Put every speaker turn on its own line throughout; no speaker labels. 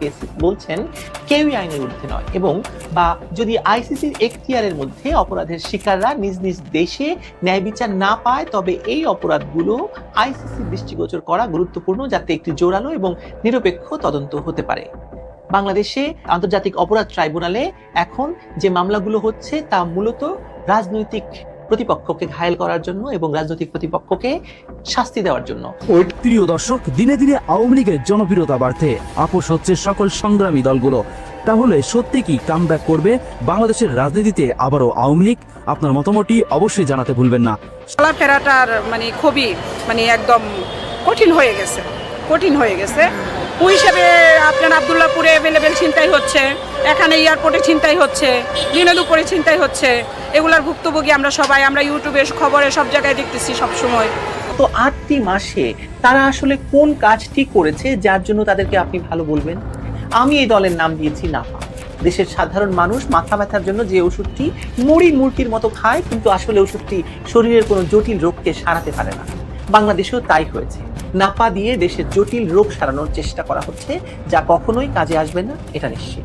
Case বলছেন, কেউই আইনের ঊর্ধ্বে নয় এবং বা যদি আইসিসির এখতিয়ারের মধ্যে অপরাধের শিকাররা নিজ নিজ দেশে ন্যায় বিচার না পায়, তবে এই অপরাধগুলো আইসিসির দৃষ্টিগোচর করা গুরুত্বপূর্ণ যাতে একটি জোরালো এবং নিরপেক্ষ তদন্ত হতে পারে। বাংলাদেশে আন্তর্জাতিক অপরাধ ট্রাইব্যুনালে এখন যে মামলাগুলো হচ্ছে তা মূলত রাজনৈতিক প্রতিপক্ষকে ঘায়েল করার জন্য এবং রাজনৈতিক প্রতিপক্ষকে শাস্তি দেওয়ার জন্য।
প্রিয় দর্শক দিনে দিনে আওয়ামী লীগের জনপ্রিয়তা বাড়তে আপোষ হচ্ছে সকল সংগ্রামী দলগুলো। তাহলে সত্যি কি কামব্যাক করবে বাংলাদেশের রাজনীতিতে আবারও আওয়ামী লীগ? আপনার মতামতটি অবশ্যই জানাতে ভুলবেন না।
চলাফেরাটার মানে খুবই মানে একদম কঠিন হয়ে গেছে কঠিন হয়ে গেছে। ওই হিসাবে আপনার আবদুল্লাপুরে অ্যাভেলেবেল ছিনতাই হচ্ছে, এখানে এয়ারপোর্টে ছিনতাই হচ্ছে দিনে দুপুরে ছিনতাই হচ্ছে, এগুলার ভুক্তভোগী আমরা সবাই, আমরা ইউটিউবে খবরে সব জায়গায় দেখতেছি সব সময়
তো আটটি মাসে তারা আসলে কোন কাজটি করেছে, যার জন্য তাদেরকে আপনি ভালো বলবেন? আমি এই দলের নাম দিয়েছি নাফা। দেশের সাধারণ মানুষ, মাথা ব্যথার জন্য যে ওষুধটি মুড়ি মুরগির মতো খায়, কিন্তু আসলে ওষুধটি শরীরের কোনো জটিল রোগকে সারাতে পারে না। বাংলাদেশেও তাই হয়েছে। নাপা দিয়ে দেশের জটিল রোগ সারানোর চেষ্টা করা হচ্ছে, যা কখনোই কাজে আসবে না, এটা নিশ্চিত।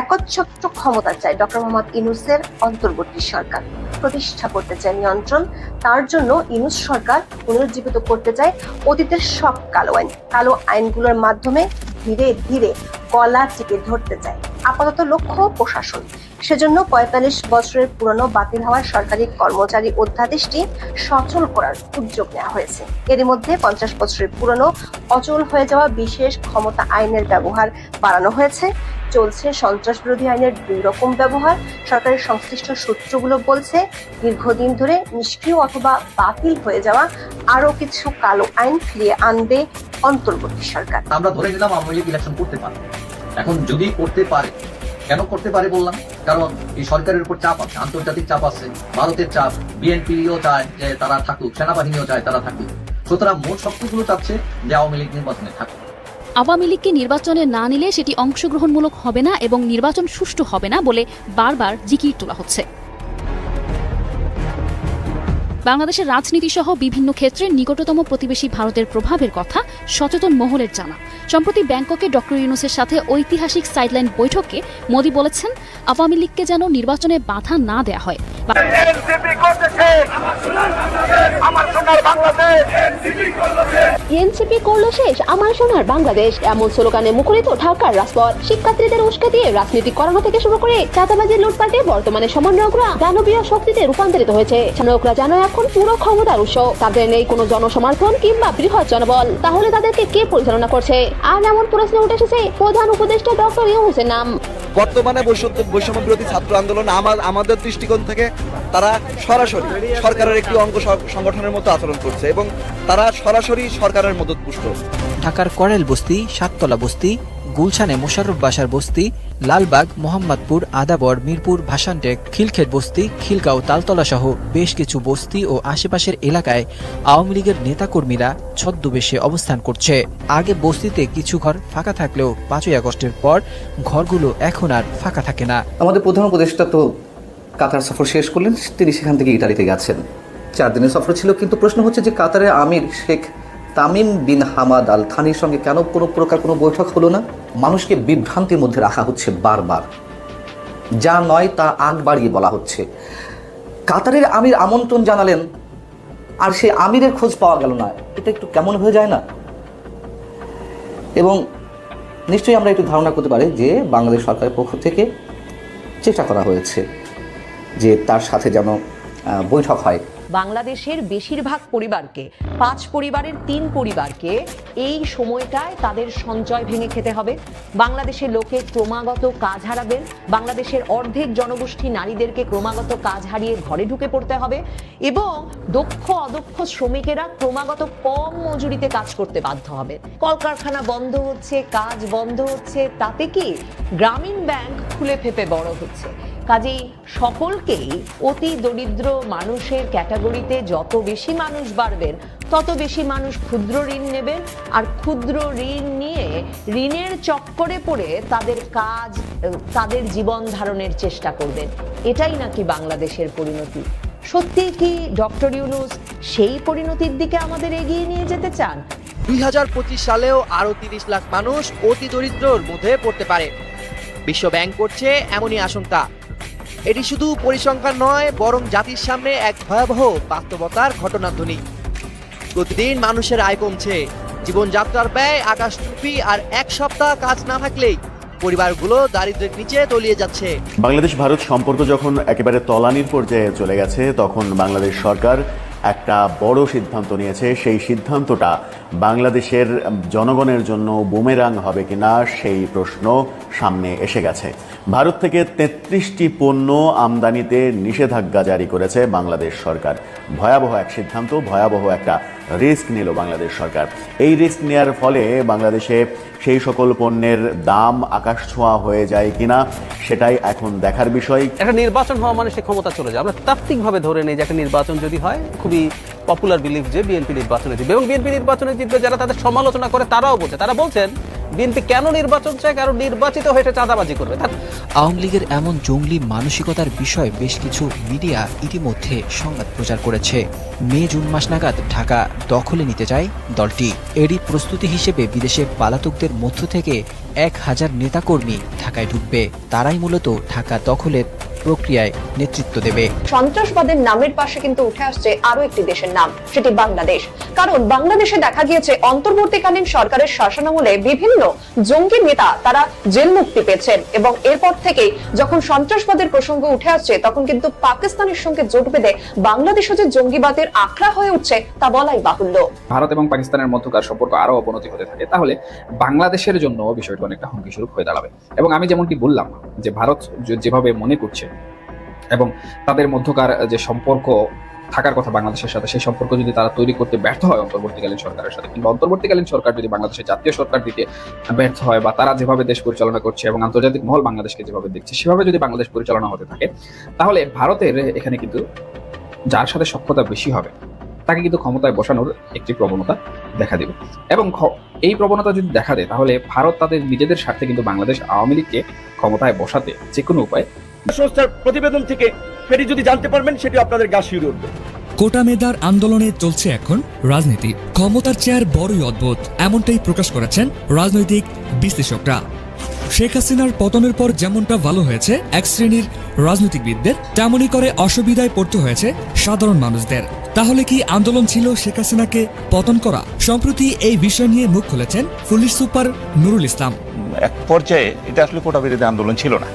একচ্ছত্র ক্ষমতা চায় ডক্টর মোহাম্মদ ইনুসের অন্তর্বর্তী সরকার। প্রতিষ্ঠা করতে চায় নিয়ন্ত্রণ, তার জন্য ইনুস সরকার পুনরুজ্জীবিত করতে চায় অতীতের সব কালো আইন। কালো আইনগুলোর মাধ্যমে ধীরে ধীরে গলা টিকে ধরতে চায়। আপাতত লক্ষ্য প্রশাসন। সেজন্য পঁয়তাল্লিশ বছরের পুরনো বাতিল হওয়ার সরকারি কর্মচারী অধ্যাদেশটি সচল করার উদ্যোগ নেওয়া হয়েছে। এরই মধ্যে পঞ্চাশ বছরের পুরনো, অচল হয়ে যাওয়া বিশেষ ক্ষমতা আইনের ব্যবহার বাড়ানো হয়েছে। চলছে সন্ত্রাস বিরোধী আইনের দুই রকম ব্যবহার। সরকারের সংশ্লিষ্ট সূত্রগুলো বলছে, দীর্ঘদিন ধরে নিষ্ক্রিয় অথবা বাতিল হয়ে যাওয়া আরও কিছু কালো আইন ফিরিয়ে আনবে অন্তর্বর্তী সরকার।
আমরা ধরে নিলাম আওয়ামী লীগ ইলেকশন করতে পারে। এখন যদি করতে পারে কেন করতে পারে বললাম? কারণ এই সরকারের উপর চাপ আছে, আন্তর্জাতিক চাপ আছে, ভারতের চাপ, বিএনপিও চায় যে তারা থাকুক, সেনাবাহিনীও চায় তারা থাকুক। সুতরাং মোট শক্তিগুলো চাচ্ছে যে আওয়ামী লীগ নির্বাচনে থাকুক।
আওয়ামী লীগকে নির্বাচনে না নিলে সেটি অংশগ্রহণমূলক হবে না এবং নির্বাচন সুষ্ঠু হবে না বলে বারবার জিকির তোলা হচ্ছে। বাংলাদেশের রাজনীতি সহ বিভিন্ন ক্ষেত্রে নিকটতম প্রতিবেশী ভারতের প্রভাবের কথা সচেতন মহলের জানা। সম্প্রতি ব্যাংককে ডক্টর ইউনুসের সাথে ঐতিহাসিক সাইডলাইন বৈঠকে মোদী বলেছেন আওয়ামী লীগকে যেন নির্বাচনে বাধা না দেয়া হয়।
এনসিপি করল শেষ আমার সোনার বাংলাদেশ। এমন স্লোগানে মুখরিত ঢাকার রাজপথ। শিক্ষার্থীদের উস্কে দিয়ে রাজনীতি করানো থেকে শুরু করে চাঁদাবাজি লুটপাটে বর্তমানে সমন্বয়করা দানবীয় শক্তিতে রূপান্তরিত হয়েছে। সমন্বয়করা যেন এখন পুরো ক্ষমতার উৎস। তাদের নেই কোনো জনসমর্থন কিংবা বৃহৎ জনবল। তাহলে তাদেরকে কে পরিচালনা করছে? আর এমন প্রশ্ন উঠে এসেছে প্রধান উপদেষ্টা ডক্টর ইউনুসের নাম।
বর্তমানে বৈষম্য বৈষম্য বিরোধী ছাত্র আন্দোলন আমার আমাদের দৃষ্টিকোণ থেকে তারা সরাসরি সরকারের একটি অঙ্গ সংগঠনের মতো আচরণ করছে এবং তারা সরাসরি সরকারের মদত পুষ্ট
ঢাকার করেল বস্তি সাততলা বস্তি গুলশানে মোশাররফ বাসার বস্তি, লালবাগ, মোহাম্মদপুর, আদাবর, মিরপুর, ভাসানটেক, খিলক্ষেত বস্তি, খিলগাঁও, তালতলা সহ বেশ কিছু বস্তি ও আশেপাশের এলাকায় আওয়ামী লীগের নেতাকর্মীরা ছদ্মবেশে অবস্থান করছে। আগে বস্তিতে কিছু ঘর ফাঁকা থাকলেও পাঁচই আগস্টের পর ঘরগুলো এখন আর ফাঁকা থাকে না।
আমাদের প্রধান উপদেষ্টা তো কাতার সফর শেষ করলেন, তিনি সেখান থেকে ইটালিতে গেছেন। চার দিনের সফর ছিল, কিন্তু প্রশ্ন হচ্ছে যে কাতারের আমির Sheikh Tamim bin Hamad Al থানির সঙ্গে কেন কোনো প্রকার কোনো বৈঠক হলো না? মানুষকে বিভ্রান্তির মধ্যে রাখা হচ্ছে বারবার। যা নয় তা আগ বাড়িয়ে বলা হচ্ছে। কাতারের আমির আমন্ত্রণ জানালেন, আর সে আমিরের খোঁজ পাওয়া গেল না। এটা একটু কেমন হয়ে যায় না? এবং নিশ্চয়ই আমরা একটু ধারণা করতে পারি যে বাংলাদেশ সরকারের পক্ষ থেকে চেষ্টা করা হয়েছে যে তার সাথে যেন বৈঠক হয়।
বাংলাদেশের বেশিরভাগ পরিবারকে, পাঁচ পরিবারের তিন পরিবারকে এই সময়টায় তাদের সঞ্চয় ভেঙে খেতে হবে। বাংলাদেশের লোকে ক্রমাগত কাজ হারাবেন। বাংলাদেশের অর্ধেক জনগোষ্ঠী নারীদেরকে ক্রমাগত কাজ হারিয়ে ঘরে ঢুকে পড়তে হবে এবং দক্ষ অদক্ষ শ্রমিকেরা ক্রমাগত কম মজুরিতে কাজ করতে বাধ্য হবে কলকারখানা বন্ধ হচ্ছে, কাজ বন্ধ হচ্ছে, তাতে কি গ্রামীণ ব্যাংক খুলে ফেপে বড় হচ্ছে। কাজেই সকলকেই অতি দরিদ্র মানুষের ক্যাটাগরিতে যত বেশি মানুষ বাড়বেন, তত বেশি মানুষ ক্ষুদ্র ঋণ নেবেন আর ক্ষুদ্র ঋণ নিয়ে ঋণের চক্করে পড়ে তাদের কাজ, তাদের জীবন ধারণের চেষ্টা করবেন। এটাই নাকি বাংলাদেশের পরিণতি। সত্যি কি ডক্টর ইউনুস সেই পরিণতির দিকে আমাদের এগিয়ে নিয়ে যেতে চান?
দুই হাজার পঁচিশ সালেও আরও তিরিশ লাখ মানুষ অতি দরিদ্রর মধ্যে পড়তে পারে। বিশ্ব ব্যাংক করছে এমনই আশঙ্কা। এটি শুধু পরিসংখ্যান নয়, বরং জাতির সামনে এক ভয়াবহ বাস্তবতার ঘটনাধ্বনি প্রতিদিন মানুষের আয় কমছে। জীবনযাত্রার ব্যয় আকাশ টুপি আর এক সপ্তাহ কাজ না থাকলেই পরিবারগুলো দারিদ্রের নিচে তলিয়ে যাচ্ছে।
বাংলাদেশ ভারত সম্পর্ক যখন একেবারে তলানির পর্যায়ে চলে গেছে, তখন বাংলাদেশ সরকার একটা বড় সিদ্ধান্ত নিয়েছে। সেই সিদ্ধান্তটা বাংলাদেশের জনগণের জন্য বুমেরাং হবে কিনা সেই প্রশ্ন সামনে এসে গেছে। ভারত থেকে তেত্রিশটি পণ্য আমদানিতে নিষেধাজ্ঞা জারি করেছে বাংলাদেশ সরকার। ভয়াবহ এক সিদ্ধান্ত, ভয়াবহ একটা রিস্ক নিল বাংলাদেশ সরকার। এই রিস্ক নেওয়ার ফলে বাংলাদেশে সেই সকল পণ্যের দাম আকাশ ছোঁয়া হয়ে যায় কিনা, সেটাই এখন দেখার বিষয়।
একটা নির্বাচন হওয়া মানে সে ক্ষমতা চলে যায়। আমরা তাত্ত্বিকভাবে ধরে নেই যে একটা নির্বাচন যদি হয়, খুবই পপুলার বিলিভ যে বিএনপি নির্বাচনে জিতবে। এবং বিএনপি নির্বাচনে জিতবে যারা তাদের সমালোচনা করে, তারাও বলছে। তারা বলছেন বিএনপি কেন নির্বাচন চায়, কারণ নির্বাচিত হয়ে চাঁদাবাজি করবে।
আওয়ামী লীগের এমন জঙ্গলি মানসিকতার বিষয়ে বেশ কিছু মিডিয়া ইতিমধ্যে সংবাদ প্রচার করেছে। মে, জুন মাস নাগাদ ঢাকা দখলে নিতে চায় দলটি। এরই প্রস্তুতি হিসেবে বিদেশে পালাতকদের মধ্য থেকে এক হাজার নেতাকর্মী ঢাকায় ঢুকবে। তারাই মূলত ঢাকা দখলের প্রক্রিয়ায় নেতৃত্ব দেবে।
সন্ত্রাসবাদের নামের পাশে কিন্তু উঠে আসছে আরও একটি দেশের নাম সেটি বাংলাদেশ। কারণ বাংলাদেশে দেখা গিয়েছে অন্তর্বর্তীকালীন সরকারের শাসনামলে বিভিন্ন জঙ্গি নেতা তারা জেল মুক্তি পেয়েছেন এবং এরপর থেকে যখন সন্ত্রাসবাদের প্রসঙ্গ উঠে আসছে তখন কিন্তু পাকিস্তানের সঙ্গে জোট বেঁধে বাংলাদেশও যে জঙ্গিবাদের আখড়া হয়ে উঠছে তা বলাই বাহুল্য।
ভারত এবং পাকিস্তানের মধ্যকার সম্পর্ক আরও অবনতি হতে থাকে তাহলে বাংলাদেশের জন্য বিষয়টা অনেকটা হুমকি স্বরূপ হয়ে দাঁড়াবে। এবং আমি যেমনটি বললাম যে ভারত যেভাবে মনে করছে এবং তাদের মধ্যকার যে সম্পর্ক থাকার কথা বাংলাদেশের সাথে, সেই সম্পর্ক যদি তারা তৈরি করতে ব্যর্থ হয় অন্তর্বর্তীকালীন সরকারের সাথে কিন্তু অন্তর্বর্তীকালীন সরকার যদি বাংলাদেশের জাতীয় সরকার দিতে ব্যর্থ হয় বা তারা যেভাবে দেশ পরিচালনা করছে এবং আন্তর্জাতিক মহল বাংলাদেশকে যেভাবে দেখছে, সেভাবে যদি বাংলাদেশ পরিচালনা হতে থাকে, তাহলে ভারতের এখানে কিন্তু যার সাথে সক্ষতা বেশি হবে তাকে কিন্তু ক্ষমতায় বসানোর একটি প্রবণতা দেখা দেবে। এবং এই প্রবণতা যদি দেখা দেয় তাহলে ভারত তাদের নিজেদের স্বার্থে কিন্তু বাংলাদেশ আওয়ামী লীগকে ক্ষমতায় বসাতে যে কোনো উপায়
সংস্থার প্রতিবেদন থেকে সেটি যদি জানতে পারবেন সেটি আপনাদের গা শিউরে উঠবে।
কোটা মেধার আন্দোলনে চলছে এখন রাজনীতি। ক্ষমতার চেয়ার বড়ই অদ্ভুত এমনটাই প্রকাশ করেছেন রাজনৈতিক বিশ্লেষকরা। শেখ হাসিনার পতনের পর যেমনটা ভালো হয়েছে এক শ্রেণির রাজনীতিবিদদের তেমনই করে অসুবিধায় পড়তে হয়েছে সাধারণ মানুষদের। তাহলে কি আন্দোলন ছিল শেখ হাসিনাকে পতন করা? সম্প্রতি এই বিষয় নিয়ে মুখ খুলেছেন পুলিশ সুপার নুরুল ইসলাম।
এক পর্যায়ে এটা আসলে কোটা বিরোধী আন্দোলন ছিল না।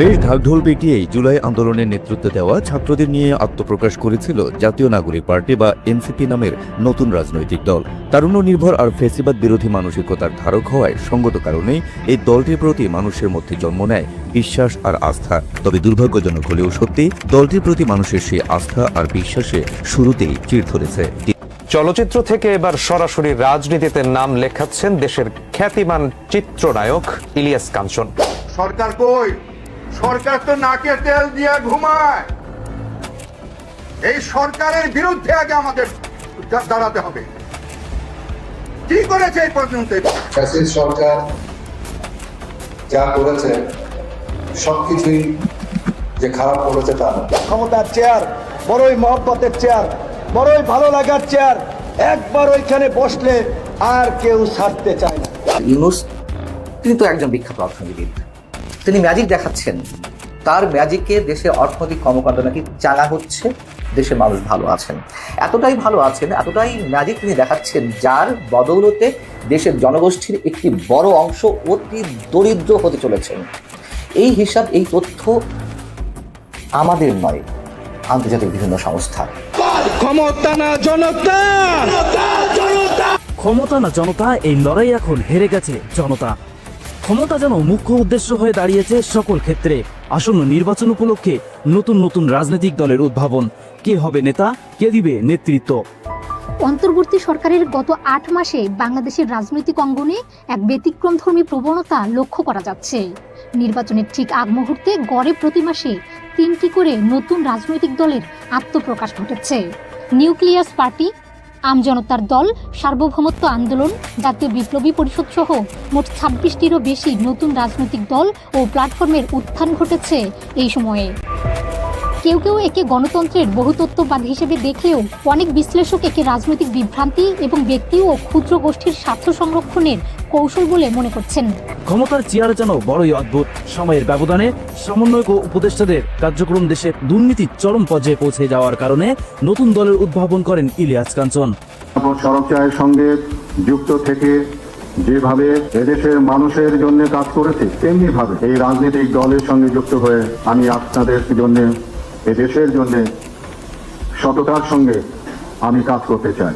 বেশ ঢাকঢোল পিটিয়েই জুলাই আন্দোলনের নেতৃত্ব দেওয়া ছাত্রদের নিয়ে আত্মপ্রকাশ করেছিল জাতীয় নাগরিক পার্টি বা এনসিপি নামের নতুন রাজনৈতিক দল। তারুণ্য নির্ভর আর ফেসিবাদ বিরোধী মানসিকতার ধারক হওয়ায় সঙ্গত কারণে এই দলটির প্রতি মানুষের মধ্যে জন্ম নেয় বিশ্বাস আর আস্থা। তবে দুর্ভাগ্যজনক হলেও সত্যি দলটির প্রতি মানুষের সেই আস্থা আর বিশ্বাসে শুরুতেই চির ধরেছে।
চলচ্চিত্র থেকে এবার সরাসরি রাজনীতিতে নাম লেখাচ্ছেন দেশের খ্যাতিমান চিত্রনায়ক ইলিয়াস কাঞ্চন।
সরকার কই? সরকার তো নাকে তেল দিয়ে ঘুমায়। এই সরকারের বিরুদ্ধে আগে আমাদের দাঁড়াতে হবে। কি করেছে এই পর্যন্ত?
সরকার যা করেছে সবকিছুই যে খারাপ করেছে তা
ক্ষমতার চেয়ার বড়ই মহব্বতের চেয়ার বড়ই ভালো লাগার চেয়ার একবার ওইখানে বসলে আর কেউ ছাড়তে চায় না।
ইউনুস তিনি তো একজন বিখ্যাত অর্থনীতিবিদ। তিনি ম্যাজিক দেখাচ্ছেন। তার ম্যাজিকে দেশের অর্থনৈতিক কর্মকাণ্ড নাকি চাঙা হচ্ছে দেশের মানুষ ভালো আছেন। এতটাই ভালো আছেন এতটাই ম্যাজিক তিনি দেখাচ্ছেন যার বদৌলতে দেশের জনগোষ্ঠীর একটি বড় অংশ অতি দরিদ্র হতে চলেছেন। এই হিসাব এই তথ্য আমাদের নয় আন্তর্জাতিক বিভিন্ন সংস্থা।
ক্ষমতা না জনতা!
ক্ষমতা না জনতা এই লড়াই এখন হেরে গেছে জনতা। ক্ষমতা যেন মুখ্য উদ্দেশ্য হয়ে দাঁড়িয়েছে সকল ক্ষেত্রে। আসন্ন নির্বাচন উপলক্ষে নতুন নতুন রাজনৈতিক দলের উদ্ভাবন। কে হবে নেতা, কে দিবে নেতৃত্ব?
অন্তর্বর্তী সরকারের গত আট মাসে বাংলাদেশের রাজনৈতিক অঙ্গনে এক ব্যতিক্রমধর্মী প্রবণতা লক্ষ্য করা যাচ্ছে। নির্বাচনের ঠিক আগ মুহূর্তে গড়ে প্রতি মাসে তিনটি করে নতুন রাজনৈতিক দলের আত্মপ্রকাশ ঘটেছে। নিউক্লিয়াস পার্টি আমজনতার দল, সার্বভৌমত্ব আন্দোলন, জাতীয় বিপ্লবী পরিষদ সহ মোট ছাব্বিশটিরও বেশি নতুন রাজনৈতিক দল ও প্ল্যাটফর্মের উত্থান ঘটেছে এই সময়ে। কেউ কেউ একে গণতন্ত্রের বহুতত্ত্ববাদ হিসেবে দেখলেও অনেক বিশ্লেষক একে রাজনৈতিক বিভ্রান্তি এবং ব্যক্তি ও ক্ষুদ্র গোষ্ঠীর স্বার্থ সংরক্ষণের কৌশল বলে মনে করছেন।
ক্ষমতার চেয়ার যেন বড়ই অদ্ভুত সময়ের ব্যবধানে সমন্বয়ক ও উপদেষ্টাদের কার্যক্রম দেশে দুর্নীতির চরম পর্যায়ে পৌঁছে যাওয়ার কারণে নতুন দলের উদ্ভাবন করেন ইলিয়াস কাঞ্চন।
সড়ক চায়ের সঙ্গে যুক্ত থেকে যেভাবে এদেশের মানুষের জন্য কাজ করেছে তেমনি ভাবে এই রাজনৈতিক দলের সঙ্গে যুক্ত হয়ে আমি আপনাদের জন্য এদেশের জন্য সততার সঙ্গে আমি কাজ করতে চাই।